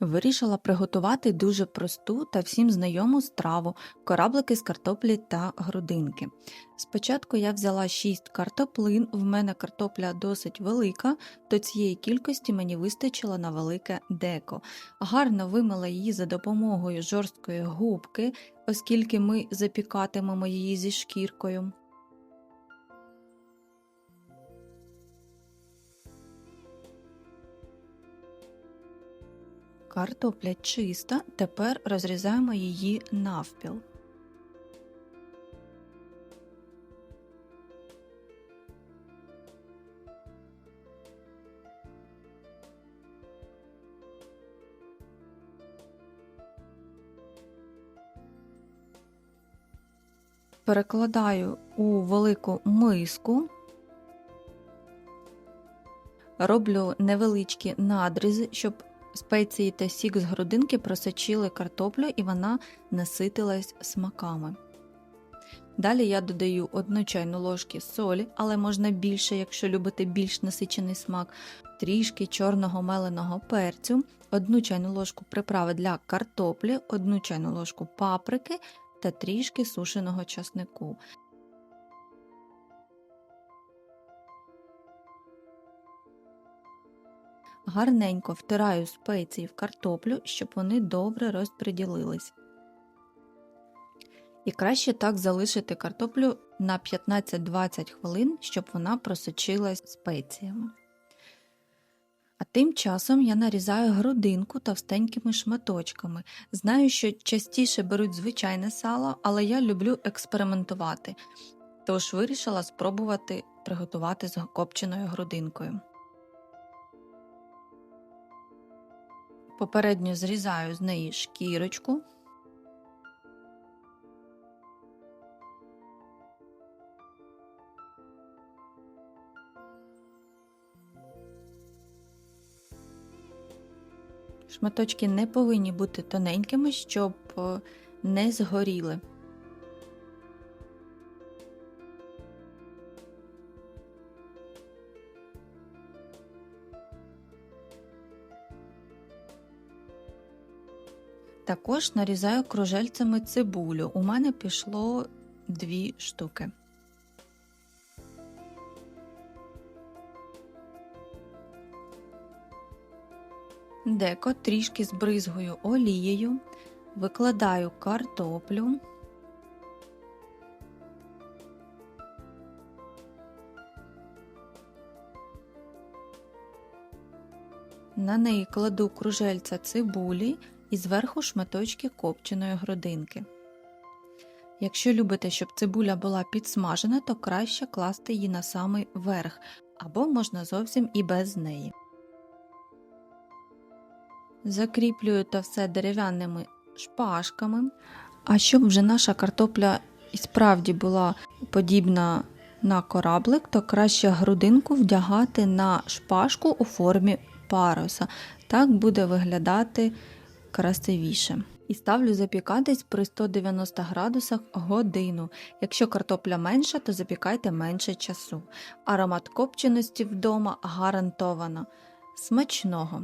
Вирішила приготувати дуже просту та всім знайому страву кораблики з картоплі та грудинки. Спочатку я взяла 6 картоплин, в мене картопля досить велика, до цієї кількості мені вистачило на велике деко. Гарно вимила її за допомогою жорсткої губки, оскільки ми запікатимемо її зі шкіркою. Картопля чиста, тепер розрізаємо її навпіл. Перекладаю у велику миску, роблю невеличкі надрізи, щоб спеції та сік з грудинки просочили картоплю і вона наситилась смаками. Далі я додаю 1 чайну ложки солі, але можна більше, якщо любите більш насичений смак, трішки чорного меленого перцю, 1 чайну ложку приправи для картоплі, 1 чайну ложку паприки та трішки сушеного часнику. Гарненько втираю спеції в картоплю, щоб вони добре розподілились. І краще так залишити картоплю на 15-20 хвилин, щоб вона просочилась спеціями. А тим часом я нарізаю грудинку товстенькими шматочками. Знаю, що частіше беруть звичайне сало, але я люблю експериментувати, тож вирішила спробувати приготувати з копченою грудинкою. Попередньо зрізаю з неї шкірочку. Шматочки не повинні бути тоненькими, щоб е, не згоріли. Також нарізаю кружельцями цибулю. У мене пішло дві штуки. Деко трішки збризгую олією, викладаю картоплю. На неї кладу кружельця цибулі і зверху шматочки копченої грудинки. Якщо любите, щоб цибуля була підсмажена, то краще класти її на самий верх, або можна зовсім і без неї. Закріплюю то все дерев'яними шпажками. А щоб вже наша картопля і справді була подібна на кораблик, то краще грудинку вдягати на шпажку у формі паруса. Так буде виглядати красивіше. І ставлю запікатись при 190 градусах годину. Якщо картопля менша, то запікайте менше часу. Аромат копченості вдома гарантовано. Смачного!